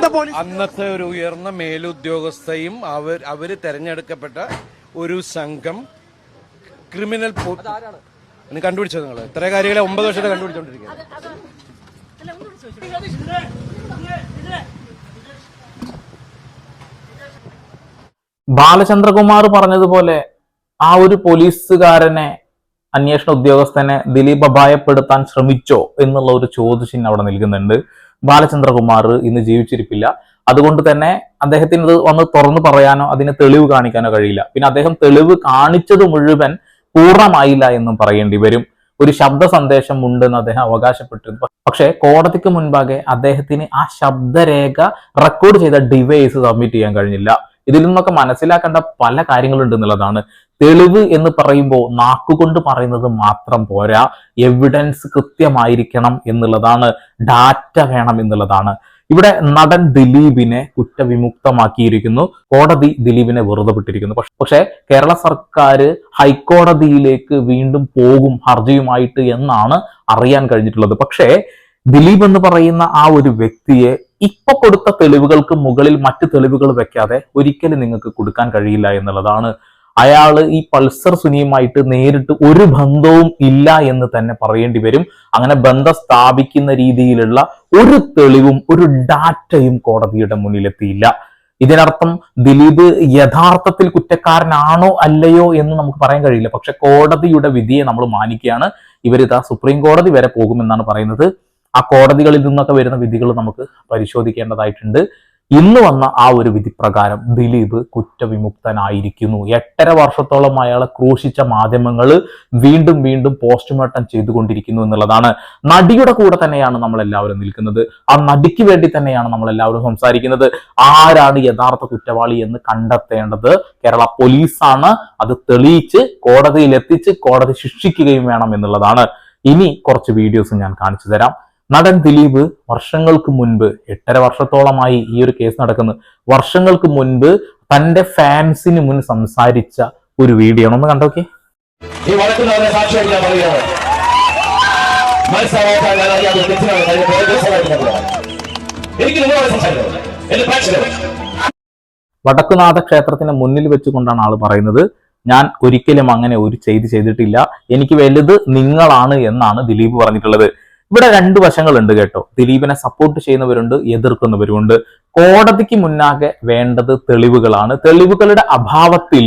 ഇന്നത്തെ പോലീസ് അന്നത്തെ ഒരു ഉയർന്ന മേലുദ്യോഗസ്ഥയും അവർ അവർ തെരഞ്ഞെടുക്കപ്പെട്ട ഒരു സംഘം ക്രിമിനൽ കണ്ടുപിടിച്ചത് നിങ്ങൾ ഇത്ര കാര്യങ്ങളെ ഒമ്പത് വർഷത്തെ കണ്ടുപിടിച്ചോണ്ടിരിക്കുന്നത് ബാലചന്ദ്രകുമാർ പറഞ്ഞതുപോലെ ആ ഒരു പോലീസുകാരനെ അന്വേഷണ ഉദ്യോഗസ്ഥനെ ദിലീപ് അപായപ്പെടുത്താൻ ശ്രമിച്ചോ എന്നുള്ള ഒരു ചോദ്യചിഹ്നം അവിടെ നിൽക്കുന്നുണ്ട്. ബാലചന്ദ്രകുമാർ ഇന്ന് ജീവിച്ചിരിപ്പില്ല. അതുകൊണ്ട് തന്നെ അദ്ദേഹത്തിന് ഇത് വന്ന് തുറന്നു പറയാനോ അതിന് തെളിവ് കാണിക്കാനോ കഴിയില്ല. പിന്നെ അദ്ദേഹം തെളിവ് കാണിച്ചത് മുഴുവൻ പൂർണമായില്ല എന്നും പറയേണ്ടി വരും. ഒരു ശബ്ദ സന്ദേശം ഉണ്ടെന്ന് അദ്ദേഹം അവകാശപ്പെട്ടിരുന്നു പക്ഷേ കോടതിക്ക് മുൻപാകെ അദ്ദേഹത്തിന് ആ ശബ്ദരേഖ റെക്കോർഡ് ചെയ്ത ഡിവൈസ് സബ്മിറ്റ് ചെയ്യാൻ കഴിഞ്ഞില്ല. ഇതിൽ നിന്നൊക്കെ മനസ്സിലാക്കേണ്ട പല കാര്യങ്ങളുണ്ട് എന്നുള്ളതാണ്. തെളിവ് എന്ന് പറയുമ്പോൾ നാക്കുകൊണ്ട് പറയുന്നത് മാത്രം പോരാ. എവിഡൻസ് കൃത്യമായിരിക്കണം എന്നുള്ളതാണ് ഡാറ്റ വേണം എന്നുള്ളതാണ്. ഇവിടെ നടൻ ദിലീപിനെ കുറ്റവിമുക്തമാക്കിയിരിക്കുന്നു. കോടതി ദിലീപിനെ വെറുതെ വിട്ടിരിക്കുന്നു. പക്ഷെ കേരള സർക്കാർ ഹൈക്കോടതിയിലേക്ക് വീണ്ടും പോകും ഹർജിയുമായിട്ട് എന്നാണ് അറിയാൻ കഴിഞ്ഞിട്ടുള്ളത്. പക്ഷേ ദിലീപ് എന്ന് പറയുന്ന ആ ഒരു വ്യക്തിയെ ഇപ്പൊ കൊടുത്ത തെളിവുകൾക്ക് മുകളിൽ മറ്റ് തെളിവുകൾ വെക്കാതെ ഒരിക്കലും നിങ്ങൾക്ക് കൊടുക്കാൻ കഴിയില്ല എന്നുള്ളതാണ് അയാൾ ഈ പൾസർ സുനിയുമായിട്ട് നേരിട്ട് ഒരു ബന്ധവും ഇല്ല എന്ന് തന്നെ പറയേണ്ടി വരും. അങ്ങനെ ബന്ധം സ്ഥാപിക്കുന്ന രീതിയിലുള്ള ഒരു തെളിവും ഒരു ഡാറ്റയും കോടതിയുടെ മുന്നിലെത്തിയില്ല. ഇതിനർത്ഥം ദിലീപ് യഥാർത്ഥത്തിൽ കുറ്റക്കാരനാണോ അല്ലയോ എന്ന് നമുക്ക് പറയാൻ കഴിയില്ല. പക്ഷെ കോടതിയുടെ വിധിയെ നമ്മൾ മാനിക്കുകയാണ്. ഇവരിതാ സുപ്രീം കോടതി വരെ പോകുമെന്നാണ് പറയുന്നത്. ആ കോടതികളിൽ നിന്നൊക്കെ വരുന്ന വിധികൾ നമുക്ക് പരിശോധിക്കേണ്ടതായിട്ടുണ്ട്. ഇന്ന് വന്ന ആ ഒരു വിധി പ്രകാരം ദിലീപ് കുറ്റവിമുക്തനായിരിക്കുന്നു. എട്ടര വർഷത്തോളം അയാളെ ക്രൂശിച്ച മാധ്യമങ്ങൾ വീണ്ടും വീണ്ടും പോസ്റ്റ്മോർട്ടം ചെയ്തുകൊണ്ടിരിക്കുന്നു എന്നുള്ളതാണ്. നടിയുടെ കൂടെ തന്നെയാണ് നമ്മൾ എല്ലാവരും നിൽക്കുന്നത്. ആ നടിക്ക് വേണ്ടി തന്നെയാണ് നമ്മൾ എല്ലാവരും സംസാരിക്കുന്നത്. ആരാണ് യഥാർത്ഥ കുറ്റവാളി എന്ന് കണ്ടെത്തേണ്ടത്? കേരള പോലീസാണ് അത് തെളിയിച്ച് കോടതിയിൽ എത്തിച്ച് കോടതി ശിക്ഷിക്കുകയും വേണം എന്നുള്ളതാണ്. ഇനി കുറച്ച് വീഡിയോസ് ഞാൻ കാണിച്ചു തരാം. നടൻ ദിലീപ് വർഷങ്ങൾക്ക് മുൻപ് എട്ടര വർഷത്തോളമായി ഈ ഒരു കേസ് നടക്കുന്നത് വർഷങ്ങൾക്ക് മുൻപ് തന്റെ ഫാൻസിന് മുൻ സംസാരിച്ച ഒരു വീഡിയോ ഒന്ന് കണ്ടോക്കെ വടക്കുനാഥ ക്ഷേത്രത്തിന് മുന്നിൽ വെച്ചുകൊണ്ടാണ് ആൾ പറയുന്നത്. ഞാൻ ഒരിക്കലും അങ്ങനെ ഒരു ചെയ്ത് ചെയ്തിട്ടില്ല. എനിക്ക് വലുത് നിങ്ങളാണ് എന്നാണ് ദിലീപ് പറഞ്ഞിട്ടുള്ളത്. ഇവിടെ രണ്ട് വശങ്ങളുണ്ട് കേട്ടോ. ദിലീപിനെ സപ്പോർട്ട് ചെയ്യുന്നവരുണ്ട് എതിർക്കുന്നവരുമുണ്ട്. കോടതിക്ക് മുന്നാകെ വേണ്ടത് തെളിവുകളാണ്. തെളിവുകളുടെ അഭാവത്തിൽ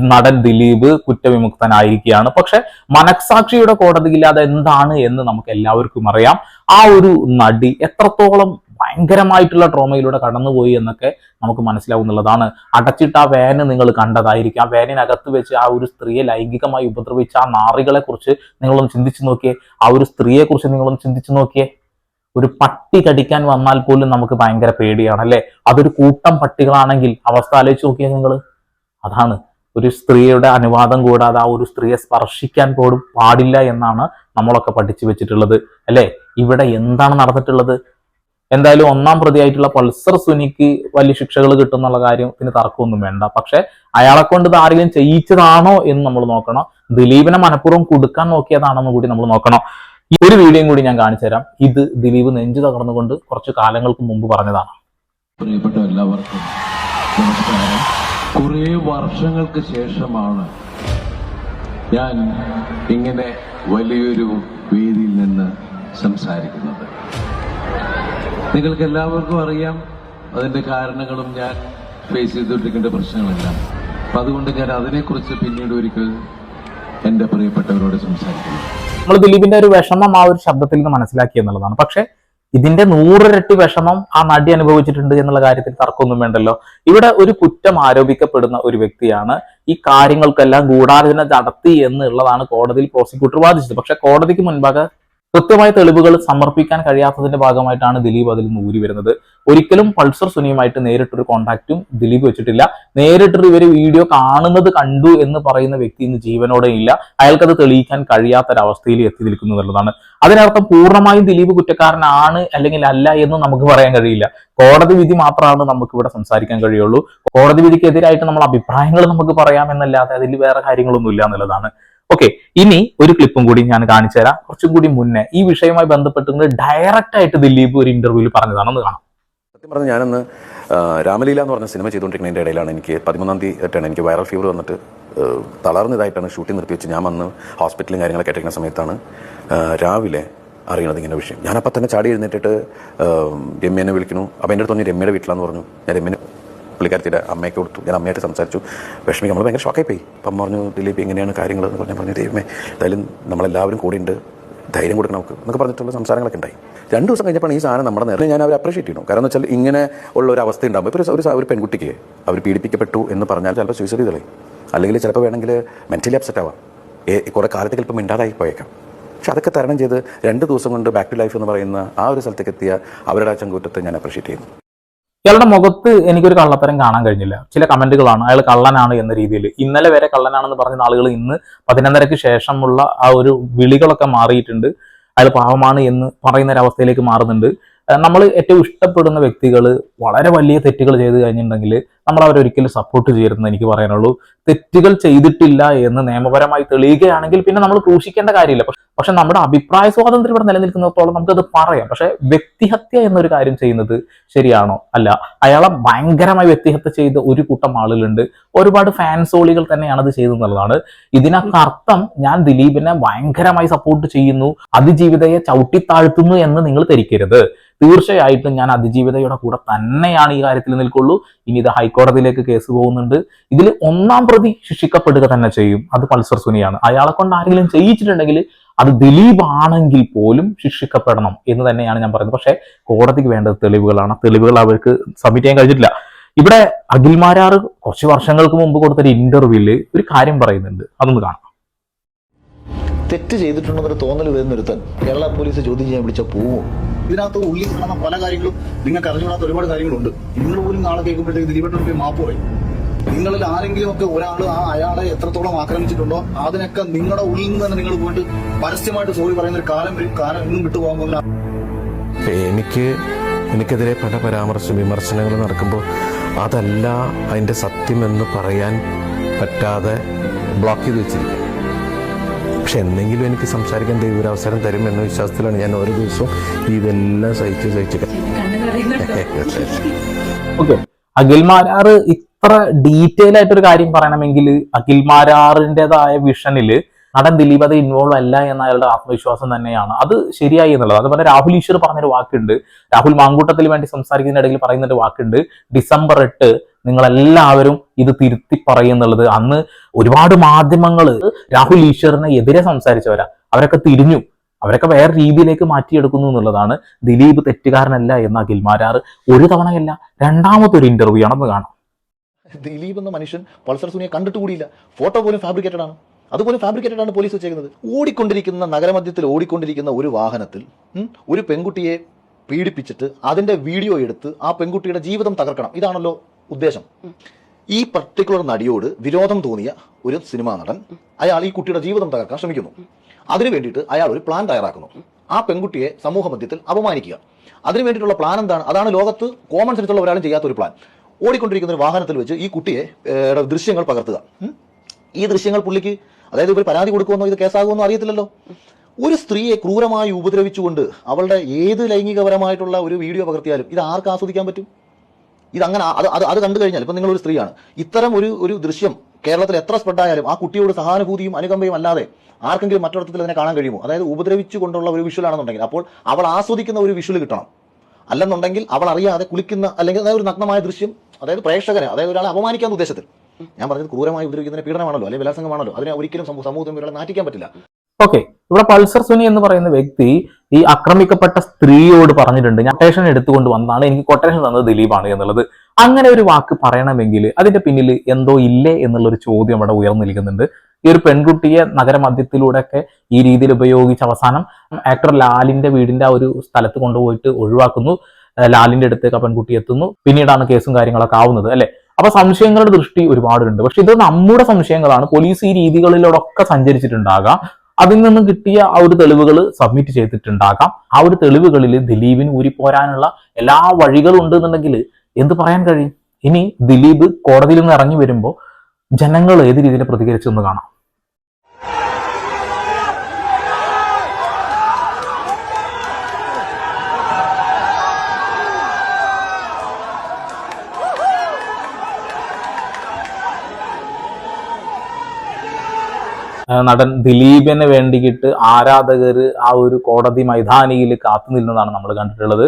നടൻ ദിലീപ് കുറ്റവിമുക്തനായിരിക്കുകയാണ്. പക്ഷെ മനസാക്ഷിയുടെ കോടതിയില്ലാതെ എന്താണ് എന്ന് നമുക്ക് എല്ലാവർക്കും അറിയാം. ആ ഒരു നടി എത്രത്തോളം ഭയങ്കരമായിട്ടുള്ള ട്രോമയിലൂടെ കടന്നുപോയി എന്നൊക്കെ നമുക്ക് മനസ്സിലാവുന്നുള്ളതാണ്. അടച്ചിട്ട ആ വേന നിങ്ങൾ കണ്ടതായിരിക്കും. ആ വേനിനകത്ത് വെച്ച് ആ ഒരു സ്ത്രീയെ ലൈംഗികമായി ഉപദ്രവിച്ച ആ നാറികളെ കുറിച്ച് നിങ്ങളൊന്ന് ചിന്തിച്ചു നോക്കിയേ. ആ ഒരു സ്ത്രീയെ കുറിച്ച് നിങ്ങളൊന്ന് ചിന്തിച്ചു നോക്കിയേ. ഒരു പട്ടി കടിക്കാൻ വന്നാൽ പോലും നമുക്ക് ഭയങ്കര പേടിയാണ് അല്ലെ? അതൊരു കൂട്ടം പട്ടികളാണെങ്കിൽ അവസ്ഥ ആലോചിച്ച് നോക്കിയാൽ നിങ്ങൾ അതാണ്. ഒരു സ്ത്രീയുടെ അനുവാദം കൂടാതെ ആ ഒരു സ്ത്രീയെ സ്പർശിക്കാൻ പോലും പാടില്ല എന്നാണ് നമ്മളൊക്കെ പഠിച്ചു വെച്ചിട്ടുള്ളത് അല്ലെ? ഇവിടെ എന്താണ് നടന്നിട്ടുള്ളത്? എന്തായാലും ഒന്നാം പ്രതിയായിട്ടുള്ള പൾസർ സുനിക്ക് വലിയ ശിക്ഷകൾ കിട്ടുന്നുള്ള കാര്യത്തിന് തർക്കമൊന്നും വേണ്ട. പക്ഷെ അയാളെ കൊണ്ട് ഇത് ആരെങ്കിലും ചെയ്യിച്ചതാണോ എന്ന് നമ്മൾ നോക്കണം. ദിലീപിനെ മനഃപൂർവം കൊടുക്കാൻ നോക്കിയതാണെന്ന് കൂടി നമ്മൾ നോക്കണം. ഈ ഒരു വീഡിയോയും കൂടി ഞാൻ കാണിച്ചു തരാം. ഇത് ദിലീപ് നെഞ്ചു തകർന്നുകൊണ്ട് കുറച്ച് കാലങ്ങൾക്ക് മുമ്പ് പറഞ്ഞതാണ്. പ്രിയപ്പെട്ട എല്ലാവർക്കും നമസ്കാരം. കുറേ വർഷങ്ങൾക്ക് ശേഷമാണ് ഞാൻ ഇങ്ങനെ വലിയൊരു വേദിയിൽ നിന്ന് സംസാരിക്കുന്നത്. നിങ്ങൾക്ക് എല്ലാവർക്കും അറിയാം. അതിന്റെ കാരണങ്ങളും ഞാൻ ഫേസ് ചെയ്തുകൊണ്ടിരിക്കേണ്ട പ്രശ്നങ്ങളെല്ലാം. അപ്പൊ അതുകൊണ്ട് ഞാൻ അതിനെക്കുറിച്ച് പിന്നീട് ഒരിക്കൽ എന്റെ പ്രിയപ്പെട്ടവരോട് സംസാരിക്കുന്നു. നമ്മൾ ദിലീപിന്റെ ഒരു വിഷമം ആ ഒരു ശബ്ദത്തിൽ നിന്ന് മനസ്സിലാക്കി എന്നുള്ളതാണ്. പക്ഷെ ഇതിന്റെ നൂറിരട്ടി വിഷമം ആ നടി അനുഭവിച്ചിട്ടുണ്ട് എന്നുള്ള കാര്യത്തിൽ തർക്കമൊന്നും വേണ്ടല്ലോ. ഇവിടെ ഒരു കുറ്റം ആരോപിക്കപ്പെടുന്ന ഒരു വ്യക്തിയാണ് ഈ കാര്യങ്ങൾക്കെല്ലാം ഗൂഢാലോചന നടത്തി എന്നുള്ളതാണ് കോടതിയിൽ പ്രോസിക്യൂട്ടർ വാദിച്ചത്. പക്ഷെ കോടതിക്ക് മുൻപാകെ കൃത്യമായ തെളിവുകൾ സമർപ്പിക്കാൻ കഴിയാത്തതിന്റെ ഭാഗമായിട്ടാണ് ദിലീപ് അതിൽ നിന്ന് ഊരി വരുന്നത്. ഒരിക്കലും പൾസർ സുനിയുമായിട്ട് നേരിട്ടൊരു കോണ്ടാക്റ്റും ദിലീപ് വെച്ചിട്ടില്ല. നേരിട്ടൊരു ഇവർ വീഡിയോ കാണുന്നത് കണ്ടു എന്ന് പറയുന്ന വ്യക്തി ഇന്ന് ജീവനോടെ ഇല്ല. അയാൾക്കത് തെളിയിക്കാൻ കഴിയാത്തൊരവസ്ഥയിൽ എത്തി നിൽക്കുന്നു എന്നുള്ളതാണ്. അതിനർത്ഥം പൂർണമായും ദിലീപ് കുറ്റക്കാരനാണ് അല്ലെങ്കിൽ അല്ല എന്ന് നമുക്ക് പറയാൻ കഴിയില്ല. കോടതി വിധി മാത്രമാണ് നമുക്ക് ഇവിടെ സംസാരിക്കാൻ കഴിയുള്ളൂ. കോടതി വിധിക്കെതിരായിട്ട് നമ്മൾ അഭിപ്രായങ്ങൾ നമുക്ക് പറയാമെന്നല്ലാതെ അതിൽ വേറെ കാര്യങ്ങളൊന്നുമില്ല എന്നുള്ളതാണ്. ഓക്കെ ഇനി ഒരു ക്ലിപ്പും കൂടി ഞാൻ കാണിച്ചു തരാം. കുറച്ചും കൂടി മുന്നേ ഈ വിഷയവുമായി ബന്ധപ്പെട്ട് ഡയറക്റ്റ് ആയിട്ട് ദിലീപ് ഒരു ഇന്റർവ്യൂവിൽ പറഞ്ഞതാണെന്ന് കാണാം. സത്യം പറഞ്ഞാൽ ഞാനന്ന് രാമലീല എന്ന് പറഞ്ഞ സിനിമ ചെയ്തുകൊണ്ടിരിക്കുന്നതിന്റെ ഇടയിലാണ് എനിക്ക് പതിമൂന്നാം തീയതി ആയിട്ടാണ് എനിക്ക് വൈറൽ ഫീവർ വന്നിട്ട് തളർന്നതായിട്ടാണ് ഷൂട്ടിംഗ് നിർത്തി വെച്ച് ഞാൻ വന്ന് ഹോസ്പിറ്റലും കാര്യങ്ങളൊക്കെ ആയിട്ടിരിക്കുന്ന സമയത്താണ് രാവിലെ അറിയണത് ഇങ്ങനെ വിഷയം. ഞാനപ്പോൾ തന്നെ ചാടി എഴുന്നേറ്റിട്ട് രമ്യനെ വിളിക്കുന്നു. അപ്പോൾ എന്റെ അടുത്ത് പറഞ്ഞു രമ്യയുടെ വീട്ടിലാന്ന് പറഞ്ഞു. ഞാൻ രമ്യനെ പുള്ളിക്കാരത്തിയുടെ അമ്മയ്ക്ക് കൊടുത്തു. ഞാൻ അമ്മയായിട്ട് സംസാരിച്ചു. വിഷമിക്കും നമ്മൾ ഭയങ്കര ഷോക്കായി പോയി. അപ്പം പറഞ്ഞു ദിലീപ് എങ്ങനെയാണ് കാര്യങ്ങൾ എന്ന് പറഞ്ഞാൽ പറഞ്ഞു ദൈവമേ എന്തായാലും നമ്മളെല്ലാവരും കൂടിയുണ്ട് ധൈര്യം കൊടുക്കണം നമുക്ക്. എന്നൊക്കെ പറഞ്ഞിട്ടുള്ള സംസാരങ്ങളൊക്കെ ഉണ്ടായി. രണ്ട് ദിവസം കഴിഞ്ഞപ്പോൾ ഈ സാധനം നമ്മുടെ നേരെ ഞാൻ അവർ അപ്രീഷിയേറ്റ് ചെയ്യണം കാരണം എന്ന് വെച്ചാൽ ഇങ്ങനെ ഉള്ള ഒരു അവസ്ഥ ഉണ്ടാകുമ്പോൾ ഇപ്പോൾ ഒരു ഒരു പെൺകുട്ടിക്ക് അവർ പീഡിപ്പിക്കപ്പെട്ടു എന്ന് പറഞ്ഞാൽ ചിലപ്പോൾ സൂയിസൈഡ് ചെയ്തളെ അല്ലെങ്കിൽ ചിലപ്പോൾ വേണമെങ്കിൽ മെന്റലി അപ്സെറ്റ് ആവാം. കുറേ കാലത്തേക്ക് ചിലപ്പോൾ മിണ്ടാതായി പോയേക്കാം. പക്ഷെ അതൊക്കെ തരണം ചെയ്ത് രണ്ട് ദിവസം കൊണ്ട് ബാക്ക് ടു ലൈഫ് എന്ന് പറയുന്ന ആ ഒരു സ്ഥലത്തേക്ക് എത്തിയ അവരുടെ ആ ചങ്കൂറ്റത്തെ ഞാൻ അപ്രീഷിയേറ്റ് ചെയ്യുന്നു. ഇയാളുടെ മുഖത്ത് എനിക്കൊരു കള്ളത്തരം കാണാൻ കഴിഞ്ഞില്ല. ചില കമന്റുകളാണ്. അയാൾ കള്ളനാണ് എന്ന രീതിയിൽ. ഇന്നലെ വരെ കള്ളനാണെന്ന് പറഞ്ഞ ആളുകൾ ഇന്ന് പതിനൊന്നരക്ക് ശേഷമുള്ള ആ ഒരു വിളികളൊക്കെ മാറിയിട്ടുണ്ട്. അയാൾ പാവമാണ് എന്ന് പറയുന്ന ഒരു അവസ്ഥയിലേക്ക് മാറുന്നുണ്ട്. നമ്മൾ ഏറ്റവും ഇഷ്ടപ്പെടുന്ന വ്യക്തികൾ വളരെ വലിയ തെറ്റുകൾ ചെയ്ത് കഴിഞ്ഞിട്ടുണ്ടെങ്കിൽ നമ്മൾ അവരൊരിക്കലും സപ്പോർട്ട് ചെയ്യരുതെന്ന് എനിക്ക് പറയാനുള്ളൂ. തെറ്റുകൾ ചെയ്തിട്ടില്ല എന്ന് നിയമപരമായി തെളിയുകയാണെങ്കിൽ പിന്നെ നമ്മൾ ക്രൂശിക്കേണ്ട കാര്യമില്ല. പക്ഷെ നമ്മുടെ അഭിപ്രായ സ്വാതന്ത്ര്യം ഇവിടെ നിലനിൽക്കുന്നിടത്തോളം നമുക്കത് പറയാം. പക്ഷെ വ്യക്തിഹത്യ എന്നൊരു കാര്യം ചെയ്യുന്നത് ശരിയാണോ? അല്ല. അയാളെ ഭയങ്കരമായി വ്യക്തിഹത്യ ചെയ്ത ഒരു കൂട്ടം ആളുകളുണ്ട്. ഒരുപാട് ഫാൻസോളികൾ തന്നെയാണ് അത് ചെയ്തെന്നുള്ളതാണ് ഇതിനൊക്കെ ഞാൻ ദിലീപിനെ ഭയങ്കരമായി സപ്പോർട്ട് ചെയ്യുന്നു. അതിജീവിതയെ ചവിട്ടിത്താഴ്ത്തുന്നു എന്ന് നിങ്ങൾ ധരിക്കരുത്. തീർച്ചയായിട്ടും ഞാൻ അതിജീവിതയുടെ കൂടെ തന്നെയാണ് ഈ കാര്യത്തിൽ നിൽക്കുള്ളൂ. ഇനി ഇത് ഹൈക്കോടതിയിലേക്ക് കേസ് പോകുന്നുണ്ട്. ഇതിൽ ഒന്നാം പ്രതി ശിക്ഷിക്കപ്പെടുക തന്നെ ചെയ്യും. അത് പൾസർ സുനിയാണ്. അയാളെ കൊണ്ട് ആരെങ്കിലും ചെയ്യിച്ചിട്ടുണ്ടെങ്കിൽ അത് ദിലീപ് ആണെങ്കിൽ പോലും ശിക്ഷിക്കപ്പെടണം എന്ന് തന്നെയാണ് ഞാൻ പറയുന്നത്. പക്ഷേ കോടതിക്ക് വേണ്ടത് തെളിവുകളാണ്. തെളിവുകൾ അവർക്ക് സബ്മിറ്റ് ചെയ്യാൻ കഴിഞ്ഞിട്ടില്ല. ഇവിടെ അഖിൽമാരാർ കുറച്ച് വർഷങ്ങൾക്ക് മുമ്പ് കൊടുത്തൊരു ഇന്റർവ്യൂൽ ഒരു കാര്യം പറയുന്നുണ്ട്. അതൊന്ന് കാണാം. തെറ്റ് ചെയ്തിട്ടുണ്ടെന്നൊരു തോന്നൽ വരുന്നൊരുത്തൻ കേരള പോലീസ് ചോദ്യം ചെയ്യാൻ വിളിച്ച പോവും? ഇതിനകത്ത് ഉള്ളിൽ നടന്ന പല കാര്യങ്ങളും നിങ്ങൾക്ക് അറിഞ്ഞുകൂടാത്ത ഒരുപാട് കാര്യങ്ങളുണ്ട്. നിങ്ങൾ പോലും നാളെ കേൾക്കുമ്പോഴത്തേക്ക് ദിലീപേട്ടൻ പോയി മാപ്പ് പറയും. നിങ്ങളിൽ ആരെങ്കിലും ഒക്കെ ഒരാൾ ആ അയാളെ എത്രത്തോളം ആക്രമിച്ചിട്ടുണ്ടോ അതിനൊക്കെ നിങ്ങളുടെ ഉള്ളിൽ നിന്ന് തന്നെ നിങ്ങൾ പോയിട്ട് പരസ്യമായിട്ട് സോറി പറയുന്ന ഒരു കാലം വരും കാലം ഇന്നും വിട്ടുപോകാൻ എനിക്ക് എനിക്കെതിരെ പല പരാമർശം വിമർശനങ്ങൾ നടക്കുമ്പോൾ അതല്ല അതിന്റെ സത്യമെന്ന് പറയാൻ പറ്റാതെ ബ്ലോക്ക് ചെയ്ത് വെച്ചിരിക്കുക പക്ഷെ എന്തെങ്കിലും എനിക്ക് സംസാരിക്കാൻ ദൈവം ഒരു അവസരം തരും എന്ന വിശ്വാസത്തിലാണ് ഞാൻ ഓരോ ദിവസവും ഇതെല്ലാം സഹിച്ച് സഹിച്ച് ഓക്കെ. അഖിൽമാരാറ് ഇത്ര ഡീറ്റെയിൽ ആയിട്ടൊരു കാര്യം പറയണമെങ്കിൽ അഖിൽമാരാറിന്റേതായ വിഷനിൽ നടൻ ദിലീപ് അത് ഇൻവോൾവ് അല്ല എന്ന അയാളുടെ ആത്മവിശ്വാസം തന്നെയാണ്. അത് ശരിയായി എന്നുള്ളത്. അതുപോലെ രാഹുൽ ഈശ്വർ പറഞ്ഞൊരു വാക്കുണ്ട്. രാഹുൽ മാങ്കൂട്ടത്തിൽ വേണ്ടി സംസാരിക്കുന്നതിനിടയിൽ പറയുന്ന ഒരു വാക്കുണ്ട്. ഡിസംബർ എട്ട് നിങ്ങളെല്ലാവരും ഇത് തിരുത്തി പറയുന്നുള്ളത്. അന്ന് ഒരുപാട് മാധ്യമങ്ങൾ രാഹുൽ ഈശ്വറിനെ എതിരെ സംസാരിച്ചവരാ. അവരൊക്കെ തിരിഞ്ഞു. അവരൊക്കെ വേറെ രീതിയിലേക്ക് മാറ്റിയെടുക്കുന്നു എന്നുള്ളതാണ് ദിലീപ് തെറ്റുകാരനല്ല എന്ന അഖിൽമാരാർ ഒരു തവണയല്ല രണ്ടാമത്തെ ഒരു ഇന്റർവ്യൂ ആണെന്ന് കാണാം. ദിലീപ് എന്ന മനുഷ്യൻ പൾസർ സുനിയെ കണ്ടിട്ട് കൂടിയില്ല. ഫോട്ടോ പോലും ഫാബ്രിക്കേറ്റഡ് ആണ്. അതുപോലെ ഫാബ്രിക്കേറ്റഡ് ആണ് പോലീസ് വെച്ചേക്കുന്നത്. ഓടിക്കൊണ്ടിരിക്കുന്ന നഗരമധ്യത്തിൽ ഓടിക്കൊണ്ടിരിക്കുന്ന ഒരു വാഹനത്തിൽ ഒരു പെൺകുട്ടിയെ പീഡിപ്പിച്ചിട്ട് അതിന്റെ വീഡിയോ എടുത്ത് ആ പെൺകുട്ടിയുടെ ജീവിതം തകർക്കണം. ഇതാണല്ലോ ഉദ്ദേശം. ഈ പർട്ടിക്കുലർ നടിയോട് വിരോധം തോന്നിയ ഒരു സിനിമാ നടൻ അയാൾ ഈ കുട്ടിയുടെ ജീവിതം തകർക്കാൻ ശ്രമിക്കുന്നു. അതിനു വേണ്ടിയിട്ട് അയാൾ ഒരു പ്ലാൻ തയ്യാറാക്കുന്നു. ആ പെൺകുട്ടിയെ സമൂഹ മധ്യത്തിൽ അപമാനിക്കുക. അതിനു വേണ്ടിയിട്ടുള്ള പ്ലാൻ എന്താണ്? അതാണ് ലോകത്ത് കോമൺ സെൻസുള്ള ഒരാളും ചെയ്യാത്ത ഒരു പ്ലാൻ ഓടിക്കൊണ്ടിരിക്കുന്ന ഒരു വാഹനത്തിൽ വെച്ച് ഈ കുട്ടിയെ ദൃശ്യങ്ങൾ പകർത്തുക. ഈ ദൃശ്യങ്ങൾ പുള്ളിക്ക് അതായത് ഇവർ പരാതി കൊടുക്കുമെന്നോ ഇത് കേസാകുമെന്നോ അറിയത്തില്ലല്ലോ? ഒരു സ്ത്രീയെ ക്രൂരമായി ഉപദ്രവിച്ചുകൊണ്ട് അവളുടെ ഏത് ലൈംഗികപരമായിട്ടുള്ള ഒരു വീഡിയോ പകർത്തിയാലും ഇത് ആർക്ക് ആസ്വദിക്കാൻ പറ്റും? ഇത് അങ്ങനെ അത് അത് അത് കണ്ടു കഴിഞ്ഞാൽ ഇപ്പം നിങ്ങളൊരു സ്ത്രീയാണ്. ഇത്തരം ഒരു ഒരു ദൃശ്യം കേരളത്തിൽ എത്ര സ്പ്രെഡായാലും ആ കുട്ടിയോട് സഹാനുഭൂതിയും അനുകമ്പയും അല്ലാതെ ആർക്കെങ്കിലും മറ്റൊരിടത്തിൽ അതിനെ കാണാൻ കഴിയുമോ? അതായത് ഉപദ്രവിച്ചു കൊണ്ടുള്ള ഒരു വിഷ്വൽ ആണെന്നുണ്ടെങ്കിൽ അപ്പോൾ അവൾ ആസ്വദിക്കുന്ന ഒരു വിഷ്വൽ കിട്ടണം. അല്ലെന്നുണ്ടെങ്കിൽ അവൾ അറിയാതെ കുളിക്കുന്ന അല്ലെങ്കിൽ അതായത് ഒരു നഗ്നമായ ദൃശ്യം അതായത് പ്രേക്ഷകനെ അതായത് ഒരാളെ അപമാനിക്കാൻ ഉദ്ദേശത്തിൽ. ഞാൻ പറഞ്ഞത് ക്രൂരമായി ഉപദ്രവിക്കുന്നതിന് പീഡനമാണല്ലോ അല്ലെങ്കിൽ ബലാത്സംഗമാണല്ലോ. അതിനെ ഒരിക്കലും സമൂഹത്തിൽ ഒരാളെ നാറ്റിക്കാൻ പറ്റില്ല. ഓക്കെ ഇവിടെ പൾസർ സുനി എന്ന് പറയുന്ന വ്യക്തി ഈ ആക്രമിക്കപ്പെട്ട സ്ത്രീയോട് പറഞ്ഞിട്ടുണ്ട് ഞാൻ കൊട്ടേഷൻ എടുത്തുകൊണ്ട് വന്നതാണ് എനിക്ക് കൊട്ടേഷൻ തന്നത് ദിലീപാണ് എന്നുള്ളത്. അങ്ങനെ ഒരു വാക്ക് പറയണമെങ്കിൽ അതിന്റെ പിന്നിൽ എന്തോ ഇല്ലേ എന്നുള്ളൊരു ചോദ്യം അവിടെ ഉയർന്നു നിൽക്കുന്നുണ്ട്. ഈ ഒരു പെൺകുട്ടിയെ നഗരമധ്യത്തിലൂടെയൊക്കെ ഈ രീതിയിൽ ഉപയോഗിച്ച് അവസാനം ആക്ടർ ലാലിന്റെ വീടിന്റെ ആ ഒരു സ്ഥലത്ത് കൊണ്ടുപോയിട്ട് ഒഴിവാക്കുന്നു. ലാലിന്റെ അടുത്തേക്ക് ആ പെൺകുട്ടി എത്തുന്നു. പിന്നീടാണ് കേസും കാര്യങ്ങളൊക്കെ ആവുന്നത് അല്ലെ? അപ്പൊ സംശയങ്ങളുടെ ദൃഷ്ടി ഒരുപാടുണ്ട്. പക്ഷെ ഇത് നമ്മുടെ സംശയങ്ങളാണ്. പോലീസ് ഈ രീതികളിലൂടെയൊക്കെ സഞ്ചരിച്ചിട്ടുണ്ടാകാം. അതിൽ നിന്നും കിട്ടിയ ആ ഒരു തെളിവുകൾ സബ്മിറ്റ് ചെയ്തിട്ടുണ്ടാകാം. ആ ഒരു തെളിവുകളിൽ ദിലീപിന് ഊരിപ്പോരാനുള്ള എല്ലാ വഴികളും ഉണ്ട് എന്നുണ്ടെങ്കിൽ എന്ത് പറയാൻ കഴിയും? ഇനി ദിലീപ് കോടതിയിൽ നിന്ന് ഇറങ്ങി വരുമ്പോൾ ജനങ്ങൾ ഏത് രീതിയിൽ പ്രതികരിച്ചെന്ന് കാണാം. നടൻ ദിലീപിന് വേണ്ടിയിട്ട് ആരാധകർ ആ ഒരു കോടതി മൈതാനിയിൽ കാത്തു നമ്മൾ കണ്ടിട്ടുള്ളത്.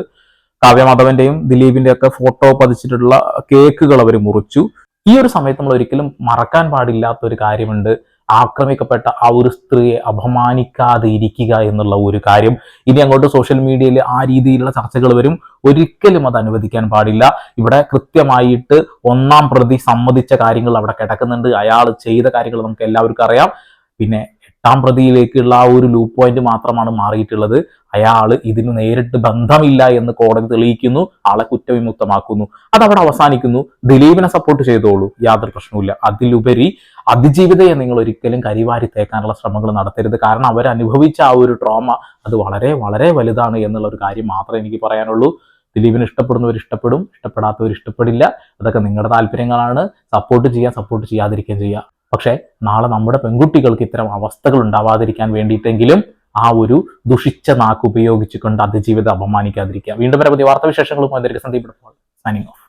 കാവ്യമാധവന്റെയും ദിലീപിന്റെ ഒക്കെ ഫോട്ടോ പതിച്ചിട്ടുള്ള കേക്കുകൾ അവർ മുറിച്ചു. ഈ ഒരു സമയത്ത് നമ്മൾ ഒരിക്കലും മറക്കാൻ പാടില്ലാത്ത ഒരു കാര്യമുണ്ട്. ആക്രമിക്കപ്പെട്ട ആ ഒരു സ്ത്രീയെ അപമാനിക്കാതെ ഇരിക്കുക എന്നുള്ള ഒരു കാര്യം. ഇനി അങ്ങോട്ട് സോഷ്യൽ മീഡിയയിൽ ആ രീതിയിലുള്ള ചർച്ചകൾ വരും. ഒരിക്കലും അത് അനുവദിക്കാൻ പാടില്ല. ഇവിടെ കൃത്യമായിട്ട് ഒന്നാം പ്രതി സമ്മതിച്ച കാര്യങ്ങൾ അവിടെ കിടക്കുന്നുണ്ട്. അയാൾ ചെയ്ത കാര്യങ്ങൾ നമുക്ക് എല്ലാവർക്കും അറിയാം. പിന്നെ എട്ടാം പ്രതിയിലേക്കുള്ള ആ ഒരു ലൂപ്പ് പോയിന്റ് മാത്രമാണ് മാറിയിട്ടുള്ളത്. അയാൾ ഇതിന് നേരിട്ട് ബന്ധമില്ല എന്ന് കോടതി തെളിയിക്കുന്നു. ആളെ കുറ്റവിമുക്തമാക്കുന്നു. അതവിടെ അവസാനിക്കുന്നു. ദിലീപിനെ സപ്പോർട്ട് ചെയ്തോളൂ. യാതൊരു പ്രശ്നവുമില്ല. അതിലുപരി അതിജീവിതയെ നിങ്ങൾ ഒരിക്കലും കരിവാരി തേക്കാനുള്ള ശ്രമങ്ങൾ നടത്തരുത്. കാരണം അവരനുഭവിച്ച ആ ഒരു ട്രോമ അത് വളരെ വളരെ വലുതാണ് എന്നുള്ള ഒരു കാര്യം മാത്രമേ എനിക്ക് പറയാനുള്ളൂ. ദിലീപിനെ ഇഷ്ടപ്പെടുന്നവർ ഇഷ്ടപ്പെടും. ഇഷ്ടപ്പെടാത്തവർ ഇഷ്ടപ്പെടില്ല. അതൊക്കെ നിങ്ങളുടെ താല്പര്യങ്ങളാണ്. സപ്പോർട്ട് ചെയ്യാൻ സപ്പോർട്ട് ചെയ്യാതിരിക്കുകയും ചെയ്യുക പക്ഷേ നാളെ നമ്മുടെ പെൺകുട്ടികൾക്ക് ഇത്തരം അവസ്ഥകൾ ഉണ്ടാവാതിരിക്കാൻ വേണ്ടിയിട്ടെങ്കിലും ആ ഒരു ദുഷിച്ച നാക്ക് ഉപയോഗിച്ചുകൊണ്ട് അതിജീവിതം അപമാനിക്കാതിരിക്കുക. വീണ്ടും വരെ പുതിയ വാർത്താവിശേഷങ്ങളുമായി. Sandeep signing off